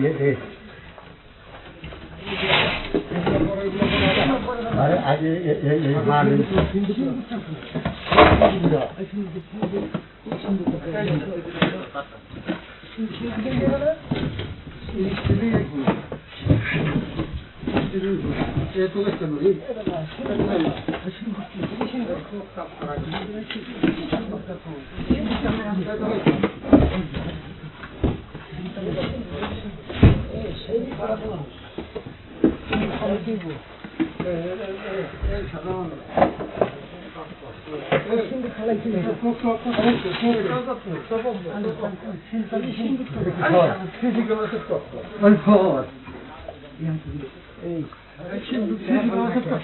diye değil. Hani acı malum. Thank you. 따라서 살기고 사람 아이고 에이 신도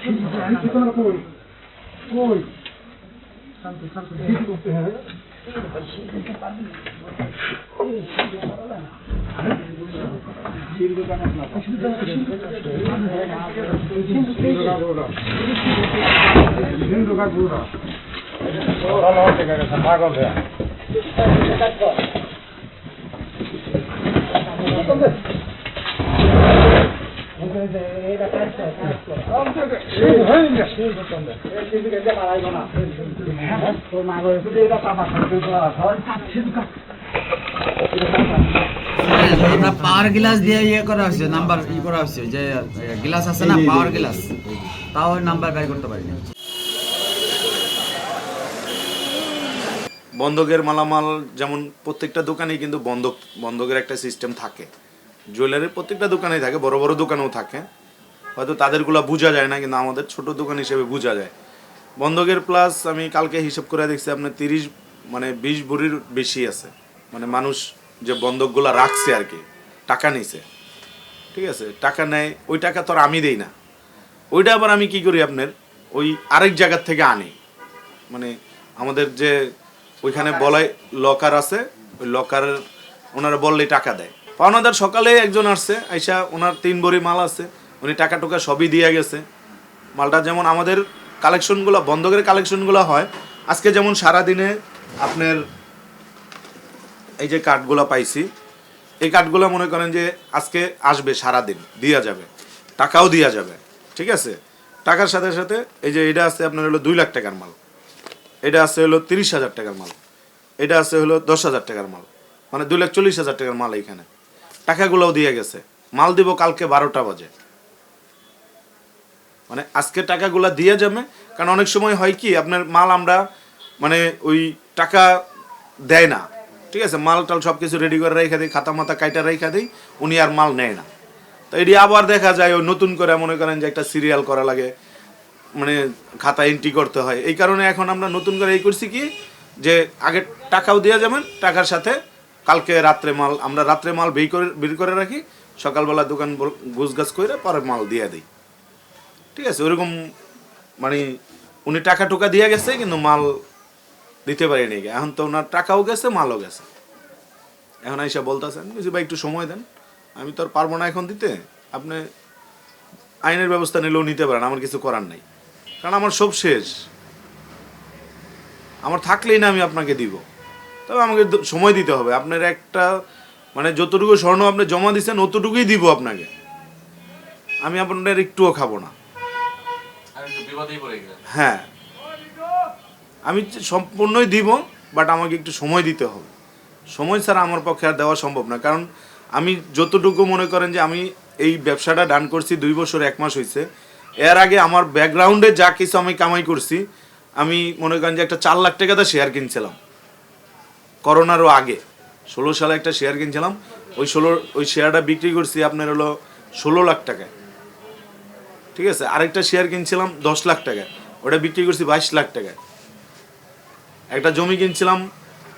신도 Şimdi Şey, hayır ya. Şey, bu konuda. Şimdi de maray bana. Power glass দিয়ে ইয়ে করা হচ্ছে number E করা হচ্ছে যে glass আছে না পাওয়ার গ্লাস তাও নাম্বার বের করতে পারিনি। বন্ধকের মালামাল যেমন প্রত্যেকটা দোকানেই কিন্তু বন্ধক বন্ধকের একটা সিস্টেম থাকে। জুয়েলারির প্রত্যেকটা দোকানেই থাকে বড় বড় দোকানেও থাকে। হয়তো তাদেরগুলো বোঝা যায় না কিন্তু আমাদের ছোট দোকান হিসেবে বোঝা যায়। বন্ধকের প্লাস আমি কালকে হিসাব করে দেখছি আপনার তিরিশ মানে বিশ ভরির বেশি আছে। মানে মানুষ যে বন্ধকগুলো রাখছে আর কি টাকা নিছে। ঠিক আছে টাকা নেয় ওই টাকা তো আর আমি দেই না। ওইটা আবার আমি কি করি আপনার ওই আরেক জায়গার থেকে আনি। মানে আমাদের যে ওইখানে বলাই লকার আছে ওই লকার ওনারা বললেই টাকা দেয়। পাওনাদার সকালে একজন আসছে আইসা ওনার তিন বড়ি মাল আছে উনি টাকা টুকা সবই দিয়ে গেছে। মালটা যেমন আমাদের কালেকশনগুলো, বন্ধকের কালেকশনগুলো হয়। আজকে যেমন সারাদিনে আপনার এই যে কার্ডগুলো পাইছি, এই কার্ডগুলো মনে করেন যে আজকে আসবে সারাদিন, দিয়া যাবে। টাকাও দিয়া যাবে, ঠিক আছে? টাকার সাথে সাথে এই যে এটা আছে আপনার হলো দুই লাখ টাকার মাল। এটা আছে হলো তিরিশ হাজার টাকার মাল। এটা আছে হলো দশ হাজার টাকার মাল। মানে দুই লাখ চল্লিশ হাজার টাকার মাল এইখানে। টাকাগুলোও দিয়ে গেছে। মাল দিব কালকে বারোটা বাজে। মানে আজকে টাকাগুলো দিয়ে যাবে, কারণ অনেক সময় হয় কি, আপনার মাল আমরা মানে ওই টাকা দেয় না। ঠিক আছে, মাল টাল সব কিছু রেডি করে রেখে দিই খাতা মাথা কাইটা রেখে দিই, উনি আর মাল নেয় না। তো এটি আবার দেখা যায় ওই নতুন করে মনে করেন যে একটা সিরিয়াল করা লাগে মানে খাতা এন্ট্রি করতে হয়। এই কারণে এখন আমরা নতুন করে এই করছি কি, যে আগে টাকাও দেওয়া যাবেন, টাকার সাথে কালকে রাত্রে মাল, আমরা রাত্রে মাল বের করে বের করে রাখি, সকালবেলা দোকান গুছ গাছ করে পরে মাল দিয়ে দিই। ঠিক আছে, ওরকম মানে উনি টাকা টুকা দিয়ে গেছে, কিন্তু মাল দিতে পারিনি। এখন তো ওনার টাকাও গেছে, মালও গেছে। এখন আইসা বলতেছেন বুঝি ভাই, একটু সময় দেন। আমি তো আর পারব না এখন দিতে। আপনি আইনের ব্যবস্থা নিলেও নিতে পারেন, আমার কিছু করার নাই। কারণ আমার সব শেষ। আমার থাকলেই না আমি আপনাকে দিব। তবে আমাকে সময় দিতে হবে। আপনার একটা মানে যতটুকু স্বর্ণ আপনি জমা দিচ্ছেন অতটুকুই দিব আপনাকে। আমি আপনার একটুও খাব না। হ্যাঁ। আমি সম্পূর্ণই দিব বাট আমাকে একটু সময় দিতে হবে। সময় ছাড়া আমার পক্ষে আর দেওয়া সম্ভব না, কারণ আমি যতটুকু মনে করেন যে আমি এই ব্যবসাটা ডান করছি, দুই বছর, এক মাস হয়েছে এর আগে আমার ব্যাকগ্রাউন্ডে যা কিছু আমি কামাই করছি, আমি মনে করেন যে একটা চার লাখ টাকাতে শেয়ার কিনছিলাম। করোনারও আগে। ষোলো সালে একটা শেয়ার কিনছিলাম। ওই ষোলো, ওই শেয়ারটা বিক্রি করছি আপনার হলো ষোলো লাখ টাকায়। ঠিক আছে? আরেকটা শেয়ার কিনছিলাম দশ লাখ টাকা ওটা বিক্রি করছি বাইশ লাখ টাকা একটা জমি কিনছিলাম,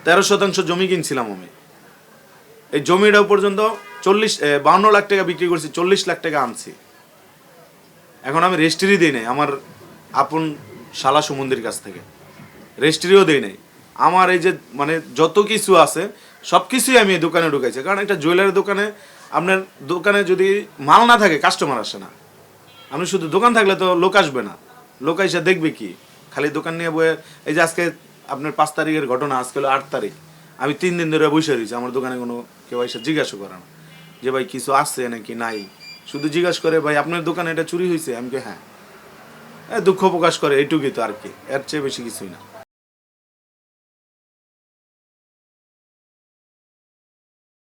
তেরো শতাংশ জমি কিনছিলাম আমি। এই জমিটাও পর্যন্ত চল্লিশ বাউন্ন লাখ টাকা বিক্রি করছি, চল্লিশ লাখ টাকা আনছি। এখন আমি রেজিস্ট্রি দিই নাই, আমার আপন শালা সুমন্দির কাছ থেকে। রেজিস্ট্রিও দিই নাই। আমার এই যে মানে যত কিছু আছে, সব কিছুই আমি এই দোকানে ঢুকাইছি। কারণ একটা জুয়েলারি দোকানে, আপনার দোকানে যদি মাল না থাকে কাস্টমার আসে না। আপনি শুধু দোকান থাকলে তো লোক আসবে না। লোক এসে দেখবে কি? খালি দোকান নিয়ে বয়ে, এই যে আজকে আপনার পাঁচ তারিখের ঘটনা, আজকে হলো আট তারিখ। আমি তিন দিন ধরে বসে রয়েছি, আমার দোকানে কোনো কেউ এসে জিজ্ঞাসা করে না। যে ভাই, কিছু আসছে নাকি নাই? শুধু জিজ্ঞাসা করে, ভাই, আপনার দোকানে এটা চুরি হয়েছে আমি হ্যাঁ। দুঃখ প্রকাশ করে, এইটুকুই তো আর কি। এর চেয়ে বেশি কিছুই না।